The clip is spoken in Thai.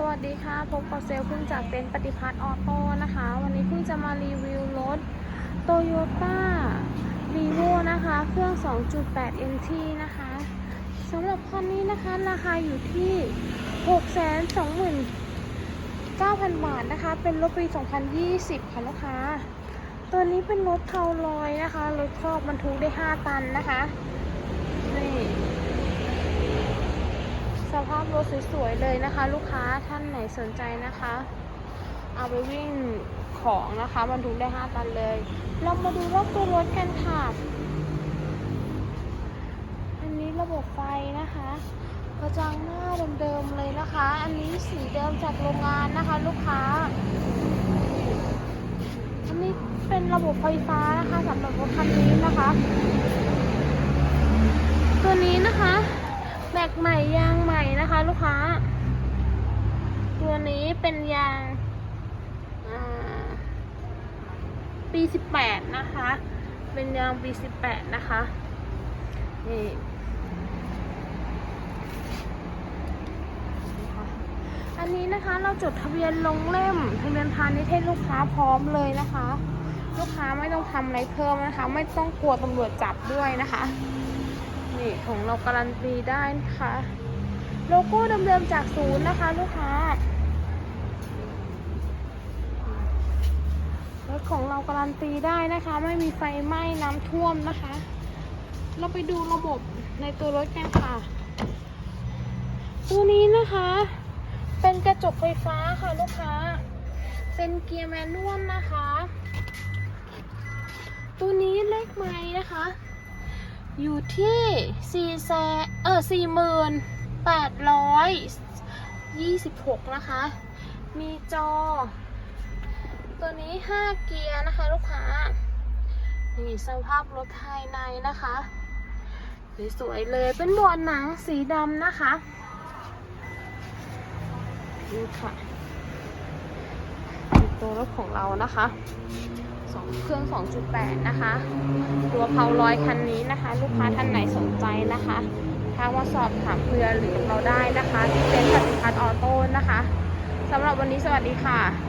สวัสดีค่ะ พบกับเซลเพิ่งจากเต็นปฏิพัฒน์ออโต้นะคะ วันนี้เพิ่งจะมารีวิวรถโตโยต้ารีโวนะคะ เครื่อง 2.8 NT นะคะสำหรับคันนี้นะคะ ราคาอยู่ที่ 629,000 บาทนะคะ เป็นรถปี 2020 ค่ะลูกค้า ตัวนี้เป็นรถเทาลอยนะคะ รถครอบบรรทุกได้ 5 ตันนะคะ นี่ ภาพรถสวยๆเลยนะคะ ลูกค้าท่านไหนสนใจนะคะ เอาไปวิ่งของนะคะบรรทุกได้ 5 ตันเลย เรามาดูรอบตัวรถกันค่ะ อันนี้ระบบไฟนะคะกระจังหน้าเดิมๆเลยนะคะ อันนี้สีเดิมจากโรงงานนะคะ ลูกค้า อันนี้เป็นระบบไฟฟ้านะคะสำหรับรถคันนี้นะคะ ตัวนี้นะคะแม็กใหม่ยางใหม่นะ ค้า ตัวนี้เป็นยางอ่าปี18นะคะ เป็นยางปี18นะคะ นี่อันนี้นะคะเราจดทะเบียนลงเล่มทะเบียนพาณิชย์ให้ลูกค้าพร้อมเลยนะคะ ลูกค้าไม่ต้องทำอะไรเพิ่มนะคะ ไม่ต้องกลัวตำรวจจับด้วยนะคะ นี่ของเราการันตีได้นะคะ โลโก้เดิมๆจากศูนย์นะคะ ลูกค้ารถของเราการันตีได้นะคะ ไม่มีไฟไหม้น้ำท่วมนะคะ เราไปดูระบบในตัวรถกันค่ะ ตัวนี้นะคะ เป็นกระจกไฟฟ้าค่ะลูกค้า เป็นเกียร์แมนนวลนะคะ ตัวนี้เลขไม้นะคะ อยู่ที่สี่แสนเออสี่หมื่น แปดร้อยยี่สิบหกนะคะ มีจอ ตัวนี้ห้าเกียร์นะคะ ลูกค้า นี่สภาพรถภายในนะคะสวยๆเลยเป็นหมวดหนังสีดำนะคะนี่ค่ะตัวรถของเรานะคะสองเครื่อง 2.8 นะคะ ตัวเพาลอยคันนี้นะคะ ลูกค้าท่านไหนสนใจนะคะ ทักมาสอบถามเพื่อหรือเราได้นะคะ ที่เป็นปฏิพัฒน์ออโต้นะคะสำหรับวันนี้สวัสดีค่ะ